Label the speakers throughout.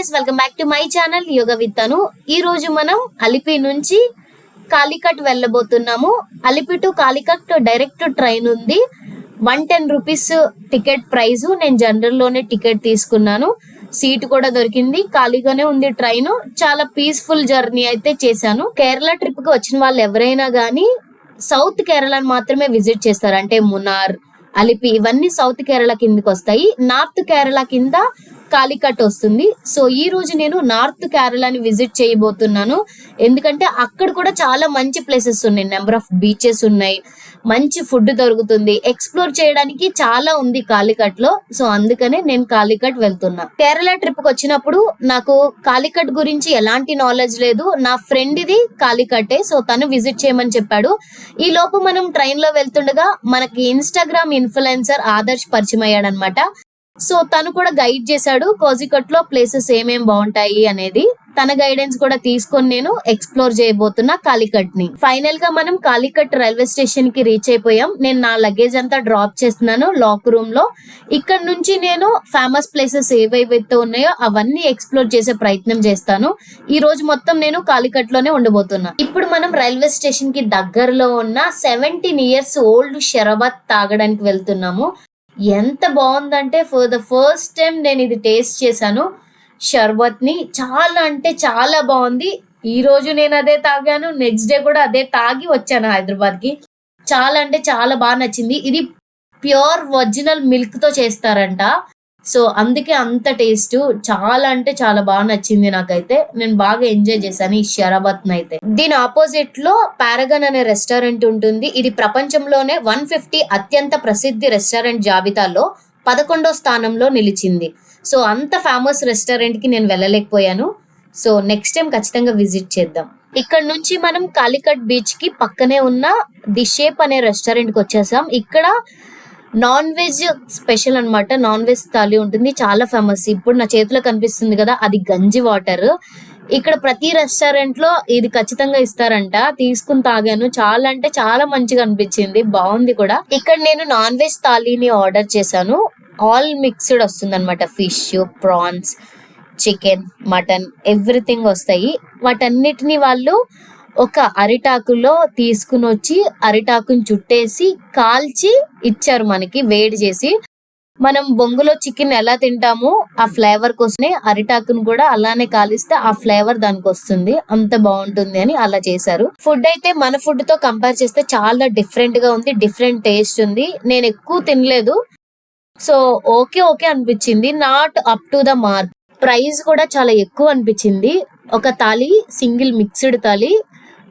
Speaker 1: Guys welcome back to my channel యోగ విత్తను ఈ రోజు మనం అలిపి నుంచి Calicut వెళ్ళబోతున్నాము. Alleppey to Calicut direct train ఉంది. One ten rupees ticket price నేను జనరల్లోనే టికెట్ తీసుకున్నాను. సీట్ కూడా దొరికింది. ఖాళీగానే ఉంది ట్రైన్ చాలా పీస్ఫుల్ జర్నీ అయితే చేశాను. కేరళ ట్రిప్కి వచ్చిన వాళ్ళు ఎవరైనా గానీ సౌత్ కేరళను మాత్రమే విజిట్ చేస్తారు. అంటే మునార్ అలిపి ఇవన్నీ సౌత్ కేరళ కిందకి వస్తాయి. నార్త్ కేరళ కింద కాలికట్ వస్తుంది. సో ఈ రోజు నేను నార్త్ కేరళని విజిట్ చేయబోతున్నాను. ఎందుకంటే అక్కడ కూడా చాలా మంచి ప్లేసెస్ ఉన్నాయి. నెంబర్ ఆఫ్ బీచెస్ ఉన్నాయి. మంచి ఫుడ్ దొరుకుతుంది. ఎక్స్ప్లోర్ చేయడానికి చాలా ఉంది కాలికట్లో సో అందుకనే నేను కాలికట్ వెళ్తున్నా. కేరళ ట్రిప్కి వచ్చినప్పుడు నాకు కాలికట్ గురించి ఎలాంటి నాలెడ్జ్ లేదు. నా ఫ్రెండ్ ఇది కాలికటే. సో తను విజిట్ చేయమని చెప్పాడు. ఈ లోపు మనం ట్రైన్లో వెళ్తుండగా మనకి ఇన్స్టాగ్రామ్ ఇన్ఫ్లుయెన్సర్ ఆదర్శ్ పరిచయం అయ్యాడనమాట. సో తను కూడా గైడ్ చేశాడు కోజికట్లో ప్లేసెస్ ఏమేం బాగుంటాయి అనేది. తన గైడెన్స్ కూడా తీసుకొని నేను ఎక్స్ప్లోర్ చేయబోతున్నా కాలికట్ని. ఫైనల్గా మనం కాలికట్ రైల్వే స్టేషన్కి రీచ్ అయిపోయాం. నేను నా లగేజ్ అంతా డ్రాప్ చేస్తున్నాను లాక్ రూమ్లో. ఇక్కడ నుంచి నేను ఫేమస్ ప్లేసెస్ ఏవైతే ఉన్నాయో అవన్నీ ఎక్స్ప్లోర్ చేసే ప్రయత్నం చేస్తాను. ఈ రోజు మొత్తం నేను కాలికట్లోనే ఉండబోతున్నా. ఇప్పుడు మనం రైల్వే స్టేషన్కి దగ్గరలో ఉన్న సెవెంటీన్ ఇయర్స్ ఓల్డ్ షరబత్ తాగడానికి వెళ్తున్నాము. ఎంత బాగుందంటే ఫర్ ద ఫస్ట్ టైం నేను ఇది టేస్ట్ చేశాను. షర్బత్ని చాలా అంటే చాలా బాగుంది. ఈ రోజు నేను అదే తాగాను నెక్స్ట్ డే కూడా అదే తాగి వచ్చాను హైదరాబాద్కి చాలా అంటే చాలా బాగా నచ్చింది. ఇది ప్యూర్ ఒరిజినల్ మిల్క్తో చేస్తారంట. సో అందుకే అంత టేస్ట్. చాలా అంటే చాలా బాగా నచ్చింది నాకైతే. నేను బాగా ఎంజాయ్ చేశాను ఈ షరాబత్ అయితే. దీని ఆపోజిట్లో పారగన్ అనే రెస్టారెంట్ ఉంటుంది. ఇది ప్రపంచంలోనే వన్ ఫిఫ్టీ అత్యంత ప్రసిద్ధి రెస్టారెంట్ జాబితాలో పదకొండో స్థానంలో నిలిచింది. సో అంత ఫేమస్ రెస్టారెంట్కి నేను వెళ్ళలేకపోయాను. సో నెక్స్ట్ టైం ఖచ్చితంగా విజిట్ చేద్దాం. ఇక్కడ నుంచి మనం కాలికట్ బీచ్కి పక్కనే ఉన్న ది షేప్ అనే రెస్టారెంట్కి వచ్చేసాం. ఇక్కడ నాన్ వెజ్ స్పెషల్ అన్నమాట. నాన్ వెజ్ థాలి ఉంటుంది. చాలా ఫేమస్ ఇప్పుడు నా చేతిలో కనిపిస్తుంది కదా అది గంజి వాటర్ ఇక్కడ ప్రతి రెస్టారెంట్లో ఇది ఖచ్చితంగా ఇస్తారంట. తీసుకుని తాగాను. చాలా అంటే చాలా మంచిగా అనిపించింది. బాగుంది కూడా. ఇక్కడ నేను నాన్ వెజ్ థాలీని ఆర్డర్ చేశాను. ఆల్ మిక్స్డ్ వస్తుంది అనమాట fish prawns chicken mutton everything వస్తాయి. వాటన్నిటిని వాళ్ళు ఒక అరిటాకులో తీసుకుని వచ్చి అరిటాకుని చుట్టేసి కాల్చి ఇచ్చారు మనకి వేడి చేసి. మనం బొంగులో చికెన్ ఎలా తింటామో ఆ ఫ్లేవర్ కోసమే అరిటాకును కూడా అలానే కాలిస్తే ఆ ఫ్లేవర్ దానికి వస్తుంది. అంత బాగుంటుంది అని అలా చేశారు. ఫుడ్ అయితే మన ఫుడ్తో కంపేర్ చేస్తే చాలా డిఫరెంట్గా ఉంది డిఫరెంట్ టేస్ట్ ఉంది. నేను ఎక్కువ తినలేదు. సో ఓకే ఓకే అనిపించింది. Not up to the mark. Price కూడా చాలా ఎక్కువ అనిపించింది. ఒక thali single mixed thali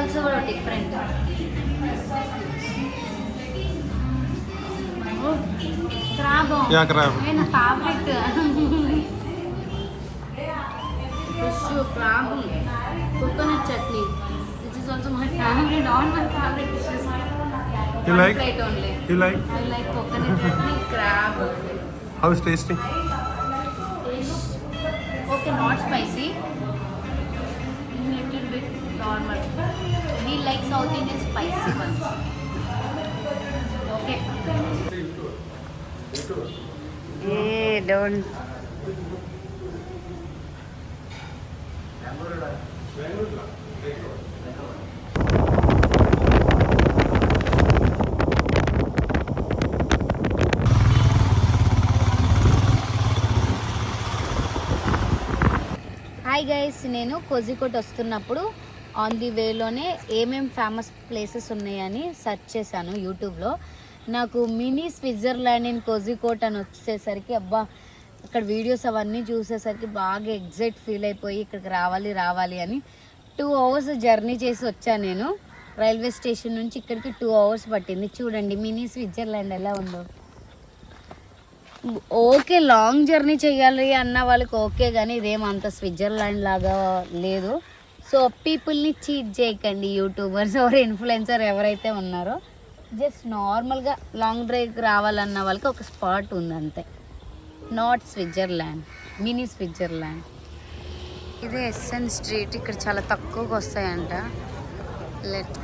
Speaker 2: also were different. Oh, crab on.
Speaker 3: Yeah, crab.
Speaker 2: I mean, fabric. Tissue, crab, coconut chutney. This is also my favorite. All my favorite dishes.
Speaker 3: You like?
Speaker 2: Plate only.
Speaker 3: You like?
Speaker 2: I like coconut chutney, crab.
Speaker 3: How is tasty?
Speaker 2: Okay, not spicy. Little bit normal. We like South Indian spicy ones. Okay. Hey, don't. Hi guys నేను కోజికోట్ వస్తున్నప్పుడు on the వేలోనే ఏమేం famous places ఉన్నాయని search చేశాను యూట్యూబ్లో నాకు mini Switzerland in Kozhikode అని వచ్చేసరికి అబ్బా ఇక్కడ వీడియోస్ అవన్నీ చూసేసరికి బాగా ఎగ్జైట్ ఫీల్ అయిపోయి ఇక్కడికి రావాలి రావాలి అని టూ అవర్స్ జర్నీ చేసి వచ్చాను నేను. రైల్వే స్టేషన్ నుంచి ఇక్కడికి టూ అవర్స్ పట్టింది. చూడండి మినీ స్విట్జర్లాండ్ ఎలా ఉందో. ఓకే లాంగ్ జర్నీ చేయాలి అన్న వాళ్ళకి ఓకే కానీ ఇదేం అంత స్విట్జర్లాండ్ లాగా లేదు. సో పీపుల్ని చీట్ చేయకండి యూట్యూబర్స్. ఎవరు ఇన్ఫ్లుయెన్సర్ ఎవరైతే ఉన్నారో జస్ట్ నార్మల్గా లాంగ్ డ్రైవ్కి రావాలన్న వాళ్ళకి ఒక స్పాట్ ఉంది అంతే నాట్ స్విట్జర్లాండ్ మినీ స్విట్జర్లాండ్. ఇదే ఎస్ఎన్ స్ట్రీట్ ఇక్కడ చాలా తక్కువగా వస్తాయంట. లెట్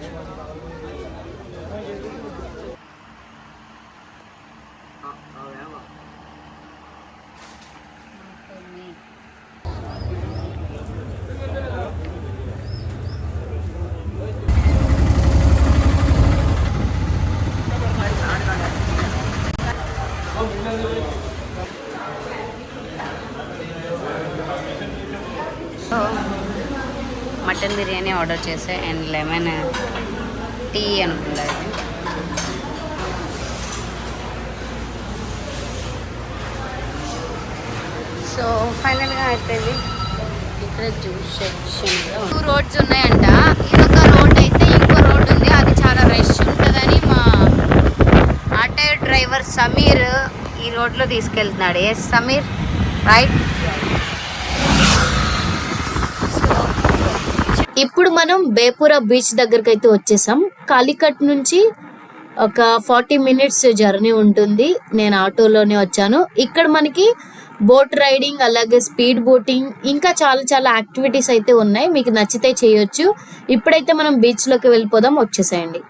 Speaker 2: మటన్ బిర్యానీ ఆర్డర్ చేసా అండ్ లెమన్ టీ అనుకుంటా ఇది. సో ఫైనల్గా అయిపోయింది. ఇక్కడ జ్యూస్ సెక్షన్ టూ రోడ్స్ ఉన్నాయంట. ఇదొక రోడ్ అయితే ఇంకో రోడ్ ఉంది. అది చాలా రష్ ఉంటుందని మా ఆటో డ్రైవర్ సమీర్ ఈ రోడ్లో తీసుకెళ్తున్నాడు. ఎస్ సమీర్ రైట్
Speaker 1: ఇప్పుడు మనం బేపురా బీచ్ దగ్గరికి అయితే వచ్చేసాం. కాలికట్ నుంచి ఒక ఫార్టీ మినిట్స్ జర్నీ ఉంటుంది. నేను ఆటోలోనే వచ్చాను. ఇక్కడ మనకి బోట్ రైడింగ్ అలాగే స్పీడ్ బోటింగ్ ఇంకా చాలా చాలా యాక్టివిటీస్ అయితే ఉన్నాయి. మీకు నచ్చితే చేయొచ్చు. ఇప్పుడైతే మనం బీచ్లోకి వెళ్ళిపోదాం. వచ్చేసేయండి.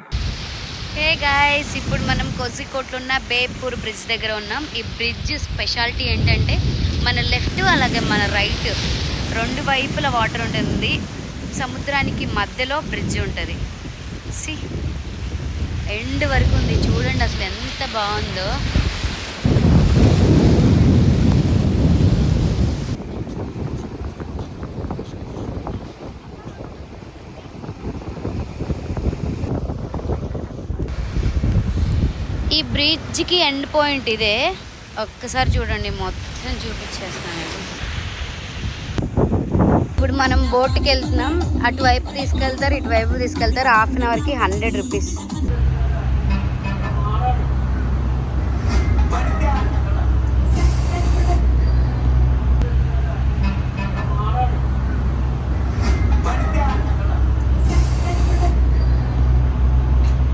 Speaker 2: హే గాయస్ ఇప్పుడు మనం కోజికోట్లో ఉన్న బేపూర్ బ్రిడ్జ్ దగ్గర ఉన్నాం. ఈ బ్రిడ్జ్ స్పెషాలిటీ ఏంటంటే మన లెఫ్ట్ అలాగే మన రైట్ రెండు వైపుల వాటర్ ఉంటుంది. సముద్రానికి మధ్యలో బ్రిడ్జ్ ఉంటుంది. సి ఎండ్ వరకు ఉంది. చూడండి అసలు ఎంత బాగుందో. ఈ బ్రిడ్జ్కి ఎండ్ పాయింట్ ఇదే. ఒక్కసారి చూడండి మొత్తం చూపించేస్తాను. ఇప్పుడు మనం బోట్కి వెళ్తున్నాం. అటువైపు తీసుకెళ్తారు ఇటువైపు తీసుకెళ్తారు. హాఫ్ అన్ అవర్కి హండ్రెడ్ రూపీస్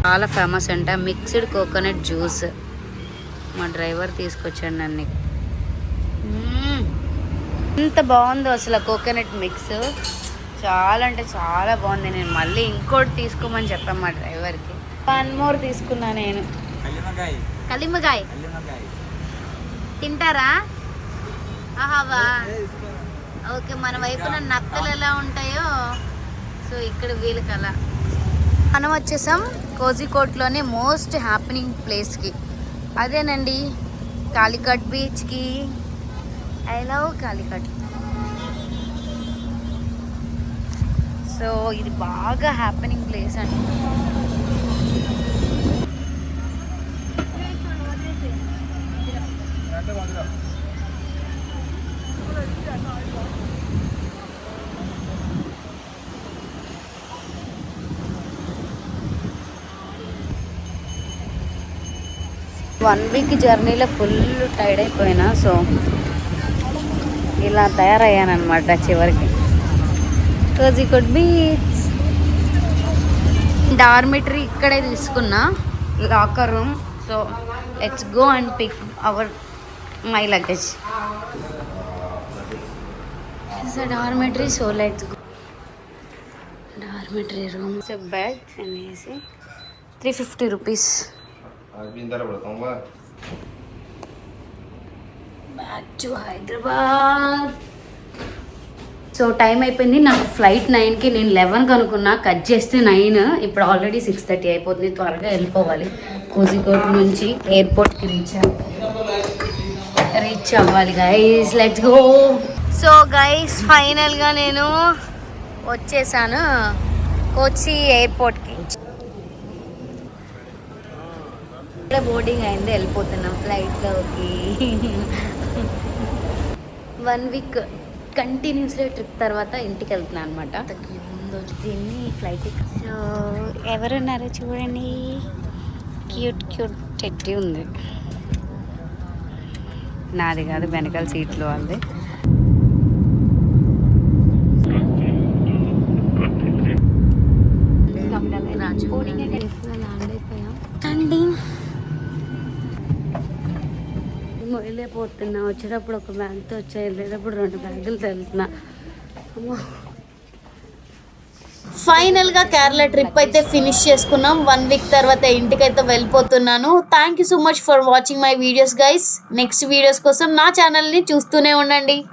Speaker 2: చాలా ఫేమస్ అంట. మిక్స్డ్ కోకోనట్ జ్యూస్ మా డ్రైవర్ తీసుకొచ్చాడు నన్ను. ఎంత బాగుందో అసలు కోకోనట్ మిక్స్. చాలా అంటే చాలా బాగుంది. నేను మళ్ళీ ఇంకోటి తీసుకోమని చెప్పాను మా డ్రైవర్కి. వన్ మోర్ తీసుకున్నా నేను. కలిమగాయ. తింటారా? ఆహావా ఓకే మన వైపున నత్తలు ఎలా ఉంటాయో. సో ఇక్కడ వీళ్ళకి అలా. మనం వచ్చేసాం కోజికోట్లోనే మోస్ట్ హ్యాపెనింగ్ ప్లేస్కి. అదేనండి కాలికట్ బీచ్కి. ఐ లవ్ కాలికట్ సో ఇది బాగా హ్యాపెనింగ్ ప్లేస్ అండి. వన్ వీక్ జర్నీలో ఫుల్ టైర్డ్ అయిపోయినా సో ఇలా తయారయ్యానమాట చివరికి. కోజికోడ్ బీచ్ డార్మిటరీ ఇక్కడే తీసుకున్నా. Locker room so let's go and pick our my luggage dormitory so let's go dormitory room so bed అనేసి three fifty rupees back to Hyderabad so time అయిపోయింది. నాకు flight నైన్కి నేను లెవెన్కి అనుకున్నా కట్ చేస్తే నైన్ ఇప్పుడు ఆల్రెడీ సిక్స్ థర్టీ అయిపోతుంది. త్వరగా వెళ్ళిపోవాలి. కోజికోట్ నుంచి ఎయిర్పోర్ట్కి రీచ్ రీచ్ అవ్వాలి. Guys let's go so guys ఫైనల్గా నేను వచ్చేసాను. కోచి ఎయిర్పోర్ట్కి బోర్డింగ్ అయింది. వెళ్ళిపోతున్నాం ఫ్లైట్లోకి వన్ వీక్ కంటిన్యూస్లీ ట్రిప్ తర్వాత ఇంటికి వెళ్తున్నాను అనమాట దీన్ని ఫ్లైట్ సో ఎవరున్నారో చూడండి. క్యూట్ క్యూట్ టెట్టి ఉంది. నాది కాదు వెనకాల సీట్లు వాళ్ళది. వెళ్ళిపోతున్నా వచ్చేటప్పుడు ఒక బ్యాగ్తో వచ్చాయి వెళ్ళేటప్పుడు రెండు బ్యాగులు తెలుతున్నా. అమ్మో.
Speaker 1: ఫైనల్గా కేరళ ట్రిప్ అయితే ఫినిష్ చేసుకున్నాం. వన్ వీక్ తర్వాత ఇంటికైతే వెళ్ళిపోతున్నాను. Thank you so much for watching my videos guys next videos కోసం నా ఛానల్ని చూస్తూనే ఉండండి.